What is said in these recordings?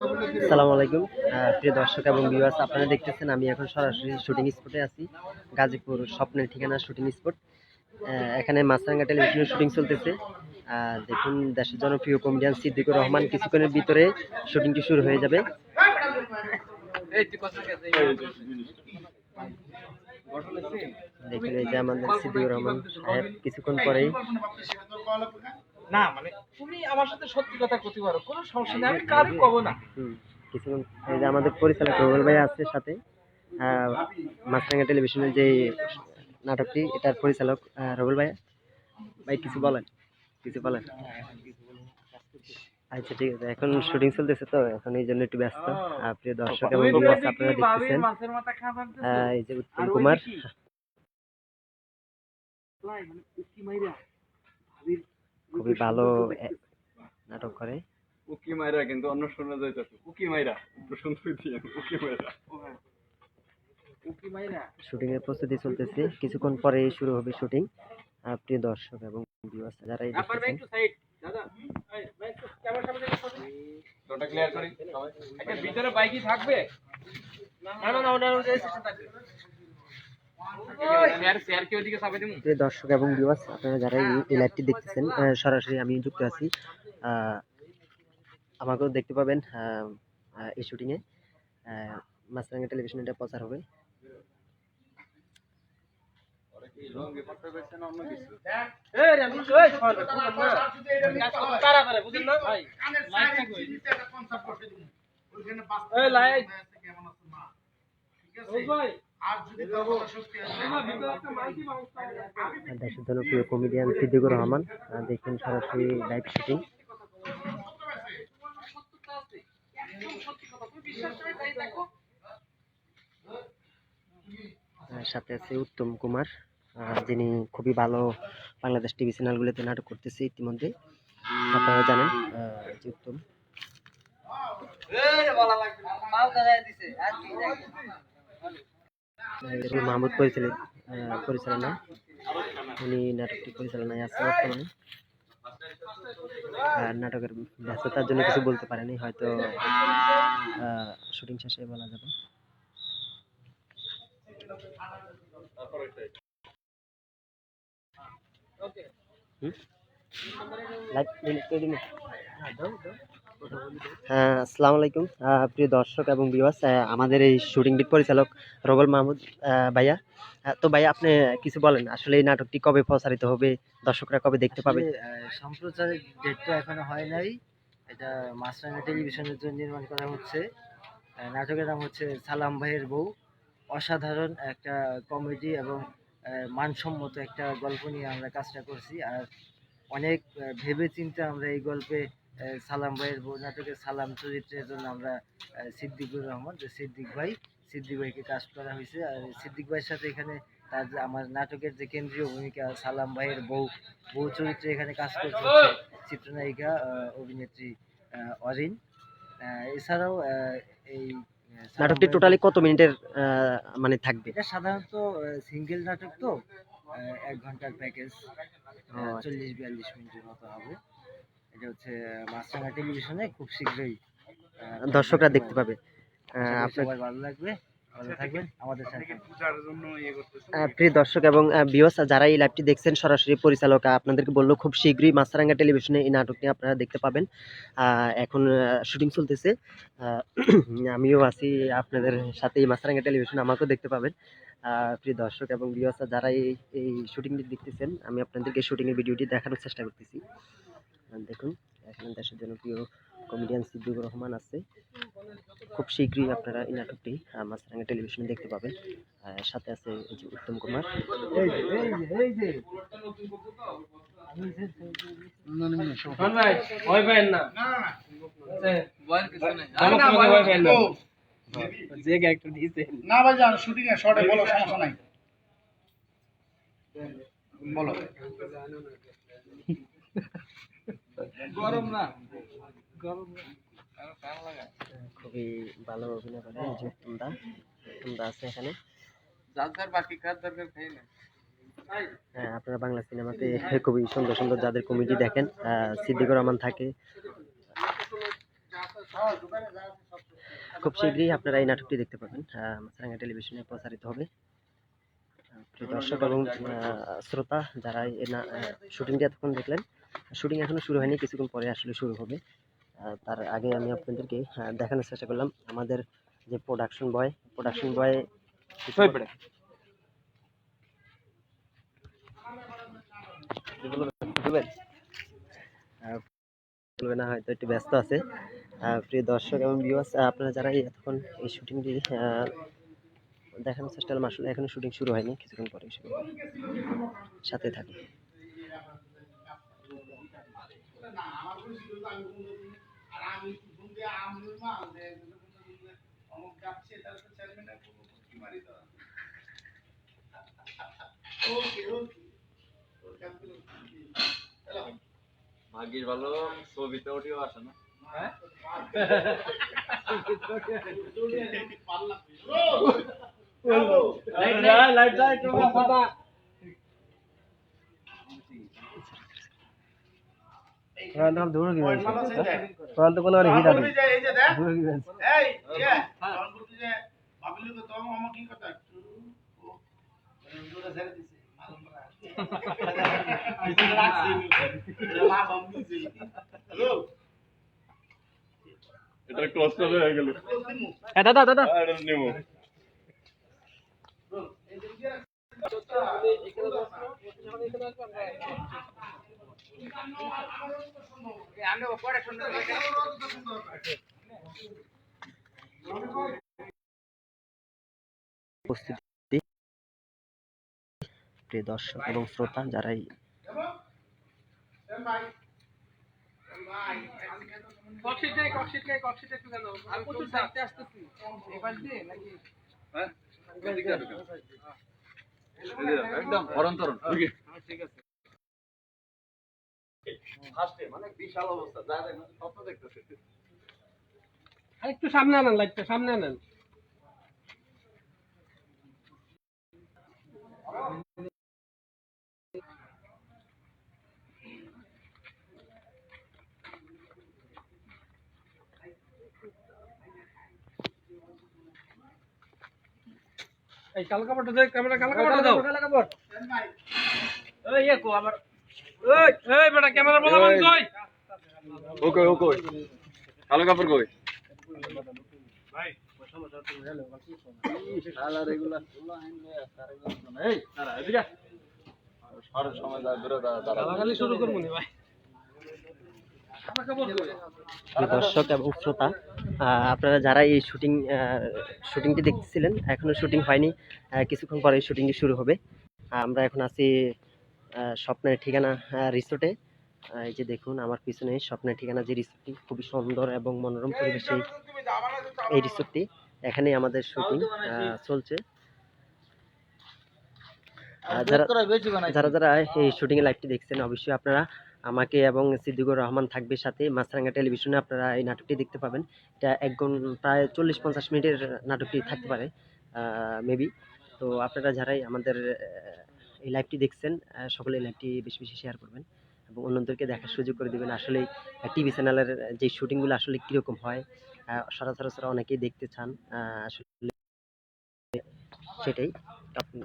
আসসালামু আলাইকুম। প্রিয় দর্শক এবং ভিউয়ার্স আপনারা দেখতেছেন আমি এখন সরাসরি শুটিং স্পটে আছি, গাজীপুর স্বপ্নের ঠিকানা শুটিং স্পট এখানে মাছরাঙ্গা টেলিভিশনের শুটিং চলতেছে। দেখুন, দেশের জনপ্রিয় কমেডিয়ান সিদ্দিকুর রহমান কিছুক্ষণের ভিতরে শুটিংটি শুরু হয়ে যাবে। দেখুন, এই যে আমাদের সিদ্দিকুর রহমান সাহেব কিছুক্ষণ পরেই না মানে তুমি আমার সাথে সত্যি কথা করতে পারো কোনো সমস্যা নেই আমি কারণ কব না। কিছুক্ষণ এই যে আমাদের পরিচালক রুবেল ভাই আছে সাথে আহ, মাছরাঙ্গা টেলিভিশনের যে নাটকটি এটার পরিচালক রুবেল ভাই। ভাই কিছু বলেন কিছু বলেন। আচ্ছা ঠিক আছে এখন শুটিং চলতেছে তো এখন এই জন্য একটু ব্যস্ত। প্রিয় দর্শক এবং আপনারা দেখতেছেন। এই যে উত্তম কুমার। খুবই ভালো নাটক করে। উকি মাইরা কিন্তু অন্য শোনা যাইতেছে। উকি মাইরা প্রশংসা দিয়ে উকি মাইরা। উকি মাইরা শুটিং এর প্রস্তুতি চলতেছে। কিছুক্ষণ পরে শুরু হবে শুটিং প্রিয় দর্শক এবং viewers যারা এই সাইড দাদা। এই, ভাই একটু ক্যামেরার সামনে। তোটা ক্লিয়ার করি। একটা ভিতরে বাইকই থাকবে? না না না স্টেশন থাকবে। দর্শক এবং ভিউয়ার্স আপনারা যারা এই- লাইভটি দেখতেছেন সরাসরি আমি যুক্ত আছি। আমাকেও দেখতে পাবেন এই শুটিংয়ে মাছরাঙ্গা টেলিভিশন এটা প্রচার হবে। দেশের জনপ্রিয় কমেডিয়ান সিদ্দিকুর রহমান দেখুন সরাসরি লাইভ শুটিং সাথে আছে উত্তম কুমার যিনি খুবই ভালো বাংলাদেশ টিভি চ্যানেলগুলোতে নাটক করতেছে ইতিমধ্যে। আপনারা জানেন যে উত্তম। আহ, মাহমুদ পরিচালিত পরিচালনা। উনি নাটকটি পরিচালনায় আছে বর্তমানে। আর নাটকের ব্যস্ততার জন্য কিছু বলতে পারেনি, হয়তো শুটিং শেষে বলা যাবে। ডিলিট করে দিবি? হ্যাঁ আসসালামু আলাইকুম। প্রিয় দর্শক এবং ভিউয়ার্স আমাদের এই শুটিংটির পরিচালক রবল মাহমুদ ভাইয়া। তো ভাইয়া, আপনি কিছু বলেন, আসলে এই নাটকটি কবে প্রচারিত হবে, দর্শকরা কবে দেখতে পাবে? সম্প্রচারের ডেটটা এখনও হয় নাই। এটা মাছরাঙা টেলিভিশনের জন্য নির্মাণ করা হচ্ছে। নাটকের নাম হচ্ছে সালাম ভাইয়ের বউ। অসাধারণ একটা কমেডি এবং মানসম্মত একটা গল্প নিয়ে আমরা কাজটা করছি। আর অনেক ভেবে চিন্তে আমরা এই গল্পে সালাম ভাইয়ের বউ নাটকের সালাম চরিত্রের জন্য আমরা সিদ্দিকুর রহমান যে সিদ্দিক ভাই সিদ্দিক ভাইকে কাজ করা হয়েছে। আর সিদ্দিক ভাইয়ের সাথে এখানে তার আমার নাটকের যে কেন্দ্রীয় ভূমিকা সালাম ভাইয়ের বউ বউ চরিত্রে এখানে কাজ করছে চিত্রনায়িকা অভিনেত্রী অরিন। এছাড়াও এই নাটকটি টোটালি কত মিনিটের মানে থাকবে? এটা সাধারণত সিঙ্গেল নাটক তো এক ঘণ্টার প্যাকেজ আচ্ছা। চল্লিশ বিয়াল্লিশ মিনিটের মতো হবে। এটা হচ্ছে মাছরাঙা টেলিভিশনে খুব শীঘ্রই দর্শকরা দেখতে পাবে। আপনার ভালো লাগবে প্রিয় দর্শক এবং বিওস যারা এই লাইভটি দেখছেন সরাসরি পরিচালক আপনাদেরকে বলল খুব শীঘ্রই মাছরাঙ্গা টেলিভিশনে এই নাটকটি আপনারা দেখতে পাবেন। এখন শুটিং চলতেছে। আমিও আছি আপনাদের সাথে এই মাছরাঙ্গা টেলিভিশন আমাকেও দেখতে পাবেন। প্রিয় দর্শক এবং বিওস যারা এই এই শুটিংটি দেখতেছেন আমি আপনাদেরকে শুটিংয়ের ভিডিওটি দেখানোর চেষ্টা করতেছি। দেখুন এখানে দেশের জনপ্রিয় কমেডিয়ান সিদ্দিকুর রহমান আছে খুব শীঘ্রই আপনারা এই নাটকটি মাছরাঙ্গা টেলিভিশনে দেখতে পাবেন সাথে আছে যে উত্তম কুমার গরম না। গরম খুবই ভালো অভিনয় করে আছে এখানে। বাকি কাজ দরকার খাই না হ্যাঁ, আপনারা বাংলা সিনেমাতে খুবই সুন্দর সুন্দর যাদের কমেডি দেখেন আহ, সিদ্দিকুর রহমান থাকে। খুব শীঘ্রই আপনারা এই নাটকটি দেখতে পাবেন। মাছরাঙ্গা টেলিভিশনে প্রচারিত হবে। দর্শক এবং শ্রোতা যারা এই শুটিংটি এতক্ষণ দেখলেন শুটিং এখনও শুরু হয়নি কিছুক্ষণ পরে আসলে শুরু হবে। তার আগে আমি আপনাদেরকে দেখানোর চেষ্টা করলাম। আমাদের যে প্রোডাকশন বয় প্রোডাকশন বয় বলবে না হয়তো একটু ব্যস্ত আছে। প্রিয় দর্শক এবং ভিউয়ার্স আপনারা যারা এই এতক্ষণ এই শুটিংটি দেখানোর চেষ্টা করলাম আসলে এখনও শুটিং শুরু হয়নি কিছুক্ষণ পরে শুরু সাথে থাকুন। আর আমি ফোন দিয়ে আমি মা অমুক যাচ্ছে তাহলে তো চেয়ারম্যানের কি মারি তো ওকে ওকে ভাগ্যিস ভালো ছবিতে ওটিও আসে না তো কোনো হিট এই যে দেখ এই ইয়ে বলছি যে ভাবলি তো তোমার আমার কি কথা ও জোরে ছেড়ে দিছে মালুম না পিছনে রাখছি মা বম্বিছি হ্যালো এটা ক্লোজ হয়ে গেল। দাদা দাদা। এটা নিমো উপস্থিতি প্রিয় দর্শক এবং শ্রোতা যারাই কক্সিট আমি প্রচুর দেখতে আসতেছি। এবার দিয়ে নাকি? একদম অরন্তরণ। ঠিক আছে। ফার্স্টে মানে বিশাল অবস্থা যা স্বপ্ন দেখতেছে। আর একটু সামনে আনেন লাইটটা সামনে আনেন। এই কালো কাপড়টা দে ক্যামেরা কালো কাপড়টা দাও। কালো কাপড়। ওই ইয়ে কো আমার এই বেটা ক্যামেরা বলা মান কই ওকে ওকে কালো কই? এই তারা এদিকে সারের সময় যা বেরো তারা গালাগালি শুরু করব নি ভাই। কালো কাপড় কই প্রিয় দর্শক এবং শ্রোতা আপনারা যারা এই শুটিং শুটিংটি দেখতেছিলেন এখনও শুটিং হয়নি কিছুক্ষণ পরে শুটিংটি শুরু হবে। আমরা এখন আছি স্বপ্নের ঠিকানা রিসোর্টে এই যে দেখুন আমার পিছনে স্বপ্নের ঠিকানা যে রিসোর্টটি খুবই সুন্দর এবং মনোরম পরিবেশে এই- রিসোর্টটি এখানেই আমাদের শুটিং চলছে। যারা যারা যারা এই শুটিং এর লাইভটি দেখছেন অবশ্যই আপনারা আমাকে এবং সিদ্দিকুর রহমান থাকবে সাথে মাছরাঙ্গা টেলিভিশনে আপনারা এই নাটকটি দেখতে পাবেন। এটা এক ঘণ্টা প্রায় চল্লিশ পঞ্চাশ মিনিটের নাটকটি থাকতে পারে মেবি তো আপনারা যারাই আমাদের এই লাইভটি দেখছেন সকলে লাইভটি বেশি বেশি শেয়ার করবেন এবং অন্যদেরকে দেখার সুযোগ করে দেবেন। আসলে টিভি চ্যানেলের যে শুটিংগুলো আসলে কীরকম হয় সরাসরি অনেকেই দেখতে চান আসলে সেটাই আপনি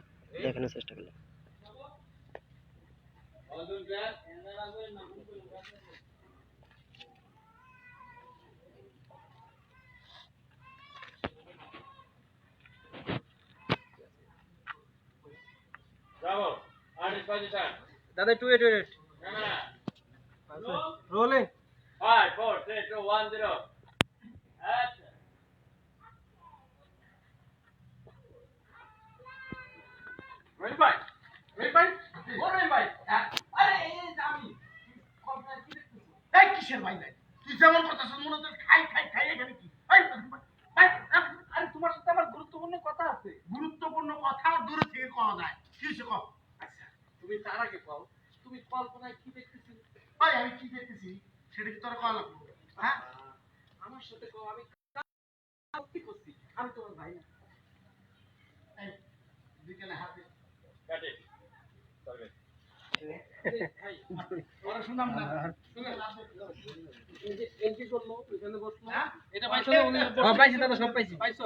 দেখানোর চেষ্টা করলেন আরে এই যে আমি এই কিসের ভাই তুই যেমন কথা শুন মনে হচ্ছে খাই খাই খাই এখানে কি? আরে তোমার সাথে আমার গুরুত্বপূর্ণ কথা আছে। গুরুত্বপূর্ণ কথা দূরে থেকে কওয়া যায়। কি কও? আচ্ছা তুমি তার আগে কও তুমি কল্পনায় কি দেখতেছিলে ভাই আমি কি দেখতেছি সেটা কি তোর লাগবে? হ্যাঁ? আমার সাথে কও আমি কি করছি আমি তোমার ভাই না। বিকেলে হাতে। এখানে বসল। হ্যাঁ? এটা পাইছো না? উনি হ্যাঁ, পাইছি দাদা সব পাইছি। পাইছো?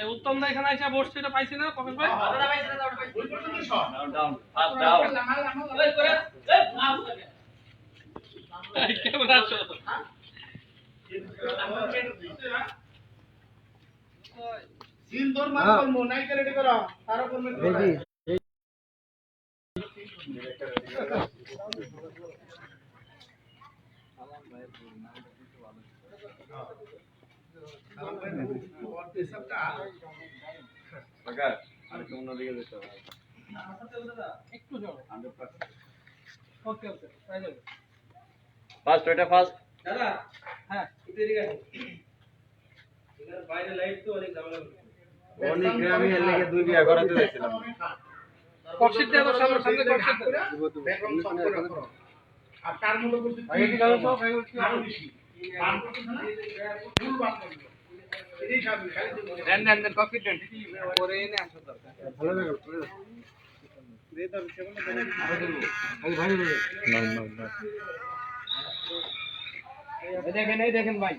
এই উত্তম দা এখানে এসে বসছে এটা পাইছি না পকেট ভাই? ওই পর্যন্ত সব ডাউন ডাউন ফাস্ট ডাউন এই করে এই নাও ক্যামেরা হ্যাঁ সিন দর মার করব নাই করে রেডি করো তার উপর রেডি লাগার আর কোন দিকে যেতে হবে একটু যাও ওকে ওকে তাই যাবে ফাস্ট ওইটা ফাস্ট দাদা হ্যাঁ। বাইরে লাইট তো অনেক ঝামেলা অনেক গ্রামে এর লেগে দুই বিয়া করাতে যাচ্ছিলাম কক্সিট দিয়ে দাও সামনে সামনে কক্সিট দাও ব্যাকগ্রাউন্ড সব করে আর তার মধ্যে করতে আগে কি সব। আগে কি? আরও বেশি বাম করতেছে না? ফুল বাম করবে এটাই স্বাভাবিক খালি তুমি দেন দেন দেন কক্সিট দেন পরে এনে আসো দরকার এই দেখেন এই দেখেন ভাই